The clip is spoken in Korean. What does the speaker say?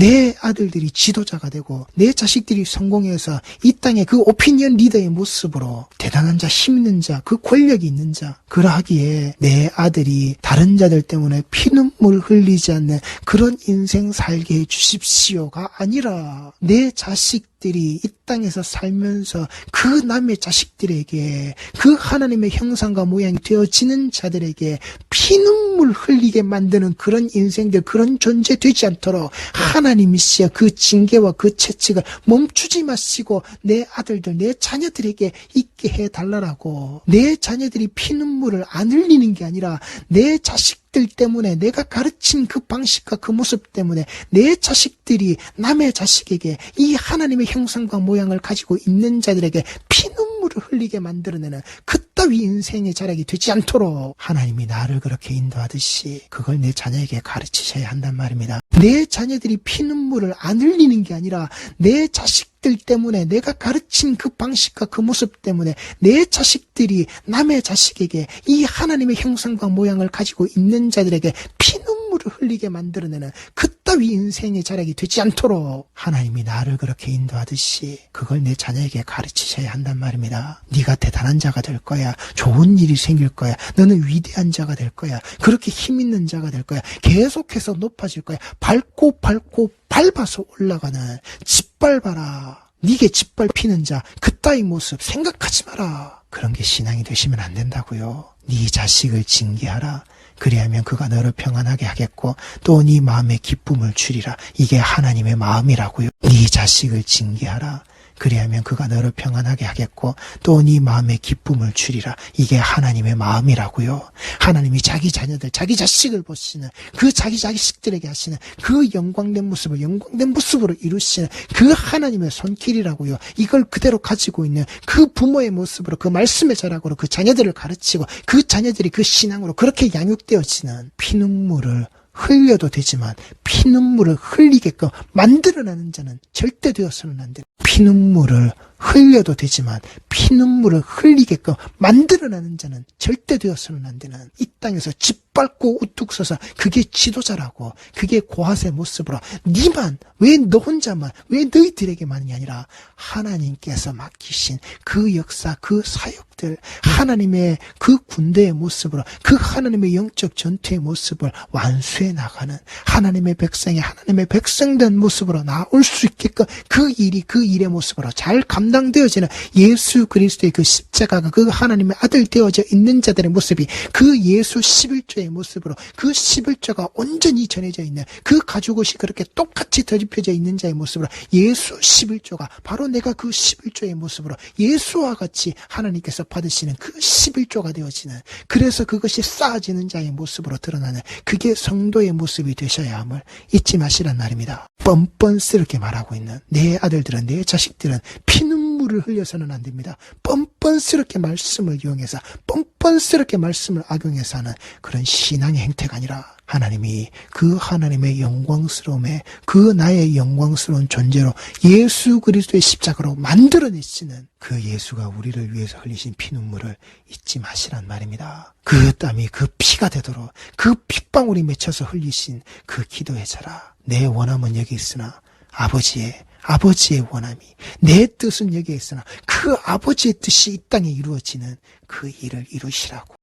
내 아들들이 지도자가 되고 내 자식들이 성공해서 이 땅의 그 오피니언 리더의 모습으로 대단한 자, 힘 있는 자, 그 권력이 있는 자, 그러하기에 내 아들이 다른 자들 때문에 피눈물 흘리지 않는 그런 인생 살게 해 주십시오가 아니라 내 자식들이 이 땅에서 살면서 그 남의 자식들에게 그 하나님의 형상과 모양이 되어지는 자들에게 피눈물 흘리게 만드는 그런 인생들, 그런 존재 되지 않도록 하나님이시여 그 징계와 그 채찍을 멈추지 마시고 내 아들들, 내 자녀들에게 있게 해달라고. 내 자녀들이 피눈물을 안 흘리는 게 아니라 내 자식 들 때문에 내가 가르친 그 방식과 그 모습 때문에 내 자식들이 남의 자식에게 이 하나님의 형상과 모양을 가지고 있는 자들에게 피눈물을 흘리게 만들어내는 그 따위 인생의 자락이 되지 않도록 하나님이 나를 그렇게 인도하듯이 그걸 내 자녀에게 가르치셔야 한단 말입니다. 내 자녀들이 피눈물을 안 흘리는 게 아니라 내 자식들 때문에 내가 가르친 그 방식과 그 모습 때문에 내 자식들이 남의 자식에게 이 하나님의 형상과 모양을 가지고 있는 자들에게 피눈물을 흘리게 만들어내는 그 따위 인생의 자락이 되지 않도록 하나님이 나를 그렇게 인도하듯이 그걸 내 자녀에게 가르치셔야 한단 말입니다. 네가 대단한 자가 될 거야. 좋은 일이 생길 거야. 너는 위대한 자가 될 거야. 그렇게 힘 있는 자가 될 거야. 계속해서 높아질 거야. 밟고 밟고 밟아서 올라가는 짓밟아라. 네게 짓밟히는 자, 그따위 모습 생각하지 마라. 그런 게 신앙이 되시면 안 된다고요. 네 자식을 징계하라. 그리하면 그가 너를 평안하게 하겠고 또 네 마음에 기쁨을 주리라. 이게 하나님의 마음이라고요. 네 자식을 징계하라. 그리하면 그가 너를 평안하게 하겠고 또 네 마음에 기쁨을 주리라. 이게 하나님의 마음이라고요. 하나님이 자기 자녀들, 자기 자식을 보시는 그 자기 자식들에게 하시는 그 영광된 모습을 영광된 모습으로 이루시는 그 하나님의 손길이라고요. 이걸 그대로 가지고 있는 그 부모의 모습으로 그 말씀의 자락으로 그 자녀들을 가르치고 그 자녀들이 그 신앙으로 그렇게 양육되어지는 피눈물을 흘려도 되지만 피눈물을 흘리게끔 만들어내는 자는 절대 되어서는 안 돼. 피눈물을 흘려도 되지만 피눈물을 흘리게끔 만들어내는 자는 절대 되어서는 안 되는 이 땅에서 짓 밟고 우뚝 서서 그게 지도자라고 그게 고하세 모습으로 니만 왜 너 혼자만 왜 너희들에게만이 아니라 하나님께서 맡기신 그 역사 그 사역들 하나님의 그 군대의 모습으로 그 하나님의 영적 전투의 모습을 완수해 나가는 하나님의 백성이 하나님의 백성된 모습으로 나올 수 있게끔 그 일이 그 일의 모습으로 잘 감당되어지는 예수 그리스도의 그 십자가가 그 하나님의 아들 되어져 있는 자들의 모습이 그 예수 11조 의 모습으로 그 11조가 온전히 전해져 있는 그 가죽옷이 그렇게 똑같이 덧입혀져 있는 자의 모습으로 예수 11조가 바로 내가 그 11조의 모습으로 예수와 같이 하나님께서 받으시는 그 11조가 되어지는 그래서 그것이 쌓아지는 자의 모습으로 드러나는 그게 성도의 모습이 되셔야 함을 잊지 마시란 말입니다. 뻔뻔스럽게 말하고 있는 내 아들들은 내 자식들은 피눈물을 흘려서는 안 됩니다. 뻔뻔스럽게 말씀을 이용해서 뻔 뻔스럽게 말씀을 악용해서 하는 그런 신앙의 행태가 아니라 하나님이 그 하나님의 영광스러움에 그 나의 영광스러운 존재로 예수 그리스도의 십자가로 만들어내시는 그 예수가 우리를 위해서 흘리신 피눈물을 잊지 마시란 말입니다. 그 땀이 그 피가 되도록 그 핏방울이 맺혀서 흘리신 그 기도의 자라 내 원함은 여기 있으나 아버지의 아버지의 원함이 내 뜻은 여기에 있으나 그 아버지의 뜻이 이 땅에 이루어지는 그 일을 이루시라고